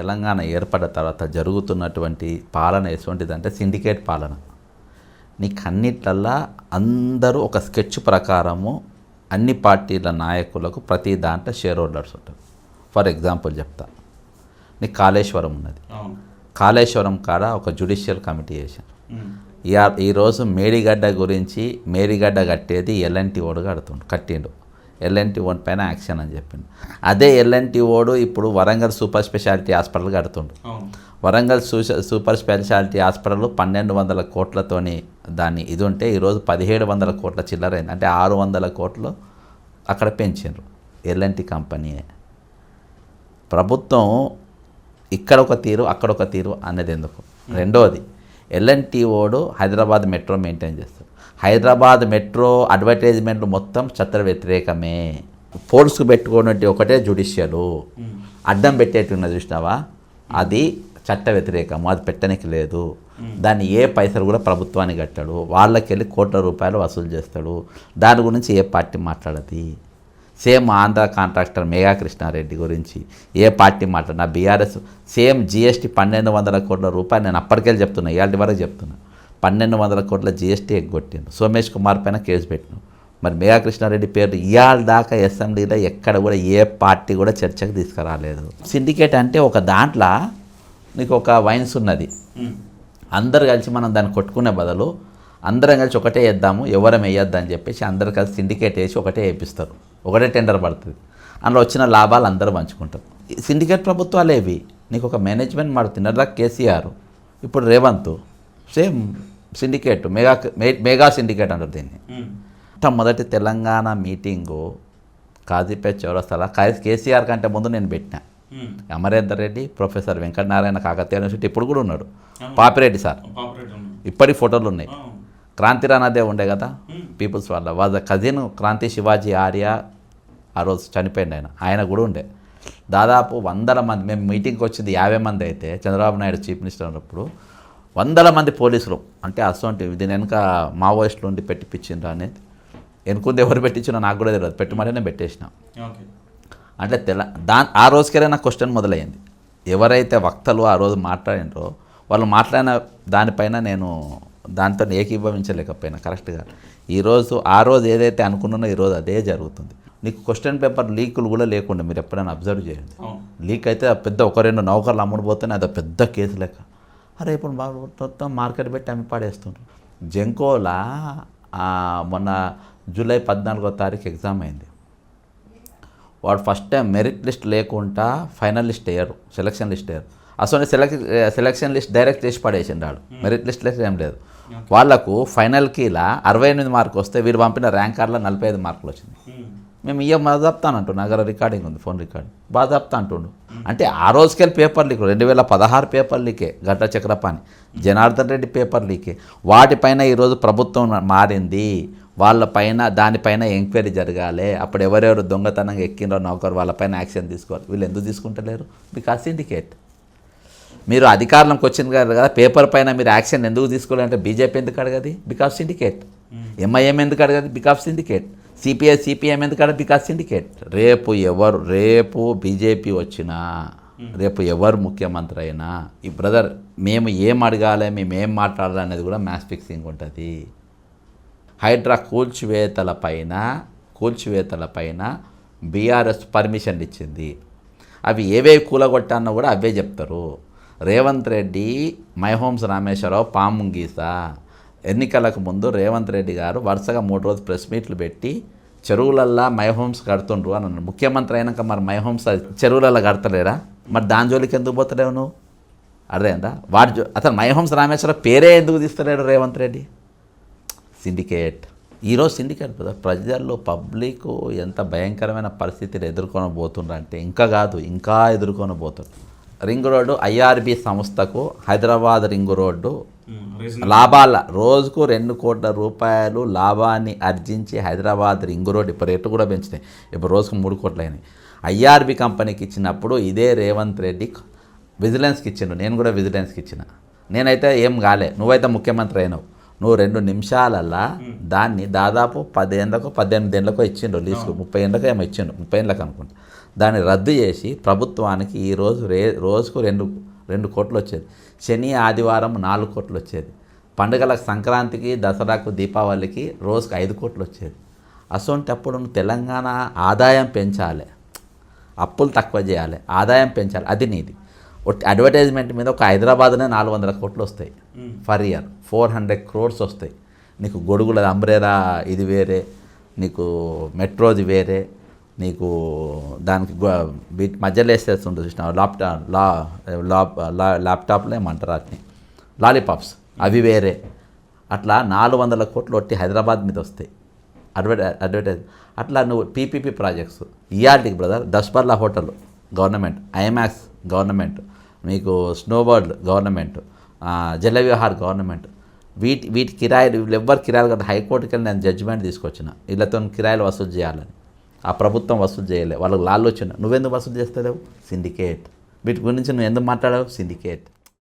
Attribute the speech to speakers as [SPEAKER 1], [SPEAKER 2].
[SPEAKER 1] తెలంగాణ ఏర్పడిన తర్వాత జరుగుతున్నటువంటి పాలన ఎటువంటిదంటే సిండికేట్ పాలన. నీకు అన్నిట్లల్లా అందరూ ఒక స్కెచ్ ప్రకారము అన్ని పార్టీల నాయకులకు ప్రతి దాంట్లో షేర్ హోల్డర్స్ ఉంటారు. ఫర్ ఎగ్జాంపుల్ చెప్తా. నీకు కాళేశ్వరం ఉన్నది. కాళేశ్వరం కాడ ఒక జుడిషియల్ కమిటీ చేశారు. ఇయా- ఈరోజు మేడిగడ్డ గురించి మేడిగడ్డ కట్టేది ఎల్ఎన్టీ ఓడు కడుతుండు కట్టిండు. ఎల్ఎన్టీ ఓన్ పైన యాక్షన్ అని చెప్పిండు. అదే ఎల్ఎన్టీ ఓడు ఇప్పుడు వరంగల్ సూపర్ స్పెషాలిటీ హాస్పిటల్ కడుతుండు. వరంగల్ సూపర్ స్పెషాలిటీ హాస్పిటల్ పన్నెండు వందల కోట్లతోని దాన్ని ఇది ఉంటే ఈరోజు పదిహేడు వందల కోట్ల చిల్లరైంది అంటే ఆరు వందల కోట్లు అక్కడ పెంచారు ఎల్ఎన్టీ కంపెనీయే ప్రభుత్వం ఇక్కడ ఒక తీరు అక్కడ ఒక తీరు అనేది ఎందుకు? రెండోది ఎల్ఎన్టీ ఓడు హైదరాబాద్ మెట్రో మెయింటైన్ చేస్తాడు హైదరాబాద్ మెట్రో అడ్వర్టైజ్మెంట్లు మొత్తం చట్ట వ్యతిరేకమే ఫోర్స్కు పెట్టుకున్నట్టు ఒకటే జుడిషియలు. అడ్డం పెట్టేట్టున్నది చూసినావా? అది చట్ట వ్యతిరేకము అది పెట్టనికి లేదు. దాన్ని ఏ పైసలు కూడా ప్రభుత్వానికి కట్టాడు. వాళ్ళకి వెళ్ళి కోట్ల రూపాయలు వసూలు చేస్తాడు. దాని గురించి ఏ పార్టీ మాట్లాడది? సేమ్ ఆంధ్ర కాంట్రాక్టర్ మేఘా కృష్ణారెడ్డి గురించి ఏ పార్టీ మాట్లాడినా బీఆర్ఎస్ సేమ్ జిఎస్టీ పన్నెండు వందల కోట్ల రూపాయలు నేను అప్పటికెళ్ళి చెప్తున్నా ఇవాళ వరకు చెప్తున్నా. పన్నెండు వందల కోట్ల జిఎస్టీ ఎగ్గొట్టిండు సోమేష్ కుమార్ పైన కేసు పెట్టిను మరి మేఘా కృష్ణారెడ్డి పేరు ఇవాళ దాకా అసెంబ్లీలో ఎక్కడ కూడా ఏ పార్టీ కూడా చర్చకు తీసుకురాలేదు. సిండికేట్ అంటే ఒక దాంట్లో నీకు ఒక వైన్స్ ఉన్నది. అందరు కలిసి మనం దాన్ని కొట్టుకునే బదులు అందరం కలిసి ఒకటే వేద్దాము ఎవరం వేయొద్దు అని చెప్పేసి అందరు కలిసి సిండికేట్ వేసి ఒకటే వేపిస్తారు. ఒకటే టెండర్ పడుతుంది అందులో వచ్చిన లాభాలు అందరూ పంచుకుంటారు సిండికేట్ ప్రభుత్వాలు ఏవి నీకు ఒక మేనేజ్మెంట్ మారుతుంది అలా కేసీఆర్ ఇప్పుడు Revanth same syndicate mega mega syndicate అంటారు దీన్ని. మొట్టమొదటి తెలంగాణ మీటింగు కాజీపేట చౌరస్తాల కేసీఆర్ కంటే ముందు నేను పెట్టిన. అమరేందర్ రెడ్డి ప్రొఫెసర్ వెంకటనారాయణ కాకతీయ యూనివర్సిటీ ఇప్పుడు కూడా ఉన్నాడు పాపిరెడ్డి సార్. ఇప్పటి ఫోటోలు ఉన్నాయి
[SPEAKER 2] అవును.
[SPEAKER 1] క్రాంతి రానాదే ఉండే కదా. పీపుల్స్ వాళ్ళ వాళ్ళ కజిన్ క్రాంతి శివాజీ ఆర్య ఆ రోజు చనిపోయింది ఆయన. ఆయన కూడా ఉండే. దాదాపు వందల మంది మేము మీటింగ్కి వచ్చింది యాభై మంది అయితే చంద్రబాబు నాయుడు చీఫ్ మినిస్టర్ ఉన్నప్పుడు వందల మంది పోలీసులు అంటే అసోంటి దీని వెనుక మావోయిస్టులు ఉండి పెట్టిపించిండ్రు అనేది. వెనుకుంది ఎవరు పెట్టించినా నాకు కూడా తెలియదు. పెట్టమంటే నేను పెట్టేసిన. అంటే తెల దా ఆ రోజుకే నాకు క్వశ్చన్ మొదలైంది ఎవరైతే వక్తలు ఆ రోజు మాట్లాడినరో వాళ్ళు మాట్లాడిన దానిపైన నేను దాంతో ఏకీభవించలేకపోయినా కరెక్ట్గా. ఈరోజు ఆ రోజు ఏదైతే అనుకున్నానో ఈరోజు అదే జరుగుతుంది. నీకు క్వశ్చన్ పేపర్ లీకులు కూడా లేకుండా మీరు ఎప్పుడైనా అబ్జర్వ్ చేయండి. లీక్ అయితే పెద్ద ఒక రెండు నౌకర్లు అమ్ముడుపోతేనే అదో పెద్ద కేసు లెక్క. అరే ఇప్పుడు మొత్తం మార్కెట్ పెట్టి అమ్మి పాడేస్తుండ్రు. జంకోలా మొన్న జూలై పద్నాలుగో తారీఖు ఎగ్జామ్ అయింది. వాడు ఫస్ట్ టైం మెరిట్ లిస్ట్ లేకుండా ఫైనల్ లిస్ట్ వేయరు సెలక్షన్ లిస్ట్ వేయరు. అసలు సెలెక్ సెలక్షన్ లిస్ట్ డైరెక్ట్ చేసి పడేసిండు వాడు మెరిట్ లిస్ట్ లేదు ఏం లేదు. వాళ్ళకు ఫైనల్కి ఇలా అరవై ఎనిమిది మార్కులు వస్తే వీరు పంపిన ర్యాంక్ కార్డులో నలభై ఐదు మార్కులు వచ్చింది.
[SPEAKER 2] ఉమ్.
[SPEAKER 1] మేము ఇయ్యం బాగా చెప్తానంటు నగర రికార్డింగ్ ఉంది ఫోన్ రికార్డింగ్. బాగా చెప్తా అంటుండు. అంటే ఆ రోజుకెళ్ళి పేపర్ లీక్ రెండు వేల పదహారు పేపర్ లీకే గడ్డ చక్రపాణి జనార్దన్ రెడ్డి పేపర్ లీకే. వాటిపైన ఈరోజు ప్రభుత్వం మారింది వాళ్ళపైన దానిపైన ఎంక్వైరీ జరగాలి. అప్పుడు ఎవరెవరు దొంగతనంగా ఎక్కిండ్రో నౌకరు వాళ్ళపైన యాక్షన్ తీసుకోవాలి. వీళ్ళు ఎందుకు తీసుకుంటలేరు? బికాస్ సిండికేట్ మీరు అధికారంలోకి వచ్చింది కదా కదా పేపర్ పైన మీరు యాక్షన్ ఎందుకు తీసుకోవాలంటే బీజేపీ ఎందుకు అడగది? Because syndicate. ఎంఐఎం ఎందుకు అడగది? Because syndicate. సిపిఐ సిపిఎం ఎందుకు అడగదు? Because syndicate. రేపు ఎవరు రేపు బీజేపీ వచ్చినా రేపు ఎవరు ముఖ్యమంత్రి అయినా ఈ బ్రదర్ మేము ఏం అడగాలి మేము ఏం మాట్లాడాలి అనేది కూడా మ్యాచ్ ఫిక్సింగ్ ఉంటుంది. హైడ్రా కూల్చివేతల పైన కూల్చివేతల పైన బీఆర్ఎస్ పర్మిషన్ ఇచ్చింది. అవి ఏవేవి కూలగొట్టానో కూడా అవే చెప్తారు. రేవంత్ రెడ్డి మై హోమ్స్ రామేశ్వరరావు గీత. ఎన్నికలకు ముందు రేవంత్ రెడ్డి గారు వరుసగా మూడు రోజులు ప్రెస్ మీట్లు పెట్టి చెరువులల్లా మై హోమ్స్ కడుతుండ్రు అని అన్నాడు ముఖ్యమంత్రి అయినాక మరి మై హోమ్స్ చెరువులల్లో కడతలేరా? మరి దాని జోలికి ఎందుకు పోతలేవు నువ్వు? అర్థమైందా? వాడి జో అతను మై హోమ్స్ రామేశ్వరరావు పేరే ఎందుకు తీస్తలేడు రేవంత్ రెడ్డి? సిండికేట్. ఈరోజు సిండికేట్ కదా? ప్రజల్లో పబ్లిక్ ఎంత భయంకరమైన పరిస్థితిని ఎదుర్కొనబోతుండ్రు అంటే ఇంకా కాదు ఇంకా ఎదుర్కొనబోతుంది రింగ్ రోడ్డు ఐఆర్బి సంస్థకు హైదరాబాద్ రింగ్ రోడ్డు లాభాల రోజుకు రెండు కోట్ల రూపాయలు లాభాన్ని ఆర్జించి హైదరాబాద్ రింగ్ రోడ్ ఇప్పుడు రేటు కూడా పెంచినాయి ఇప్పుడు రోజుకు మూడు కోట్లు అయినాయి. ఐఆర్బి కంపెనీకి ఇచ్చినప్పుడు ఇదే రేవంత్ రెడ్డి విజిలెన్స్కి ఇచ్చిండు. నేను కూడా విజిలెన్స్కి ఇచ్చిన. నేనైతే ఏం కాలే. నువ్వైతే ముఖ్యమంత్రి అయినావు. నువ్వు రెండు నిమిషాలల్లా దాన్ని దాదాపు పదేళ్ళకు పద్దెనిమిది ఏళ్ళకో ఇచ్చిండు లీజుకు. ముప్పై ఏళ్ళకో ఏమో ఇచ్చిండు. ముప్పై ఏళ్ళకి అనుకుంటా. దాన్ని రద్దు చేసి ప్రభుత్వానికి ఈరోజు రే రోజుకు రెండు రెండు కోట్లు వచ్చేది. శని ఆదివారం నాలుగు కోట్లు వచ్చేది. పండుగలకు సంక్రాంతికి దసరాకు దీపావళికి రోజుకు ఐదు కోట్లు వచ్చేది. అసొంటప్పుడు నువ్వు తెలంగాణ ఆదాయం పెంచాలి. అప్పులు తక్కువ చేయాలి. ఆదాయం పెంచాలి. అది నీది. అడ్వర్టైజ్మెంట్ మీద ఒక హైదరాబాద్నే నాలుగు వందల కోట్లు వస్తాయి. For year four hundred crores వస్తాయి. నీకు గొడుగుల అంబ్రేరా ఇది వేరే నీకు మెట్రోది వేరే నీకు దానికి వీటి మధ్యలో వేసేస్తుంటుంది చూసిన ల్యాప్టాప్ లా ల్యాప్టాప్లో ఏమంటారు వాటిని? లాలీపాప్స్. అవి వేరే. అట్లా నాలుగు వందల కోట్లు ఒట్టి హైదరాబాద్ మీద వస్తాయి. అడ్వర్టై అడ్వర్టైజ్ అట్లా నువ్వు PPP projects. ఇయాల్టికి brother Daspalla hotel government IMAX government మీకు స్నోబర్డ్ గవర్నమెంట్ జల విహార్ గవర్నమెంట్ వీటి వీటి కిరాయిలు వీళ్ళు ఎవ్వరు కిరాయిలు కదా హైకోర్టుకి వెళ్ళి నేను జడ్జిమెంట్ తీసుకొచ్చిన. వీళ్ళతో కిరాయిలు వసూలు చేయాలని. ఆ ప్రభుత్వం వసూలు చేయలే. వాళ్ళకి లాల్లో వచ్చిన నువ్వెందుకు వసూలు చేస్తలేవు? సిండికేట్. వీటి గురించి నువ్వు ఎందుకు మాట్లాడావు? సిండికేట్.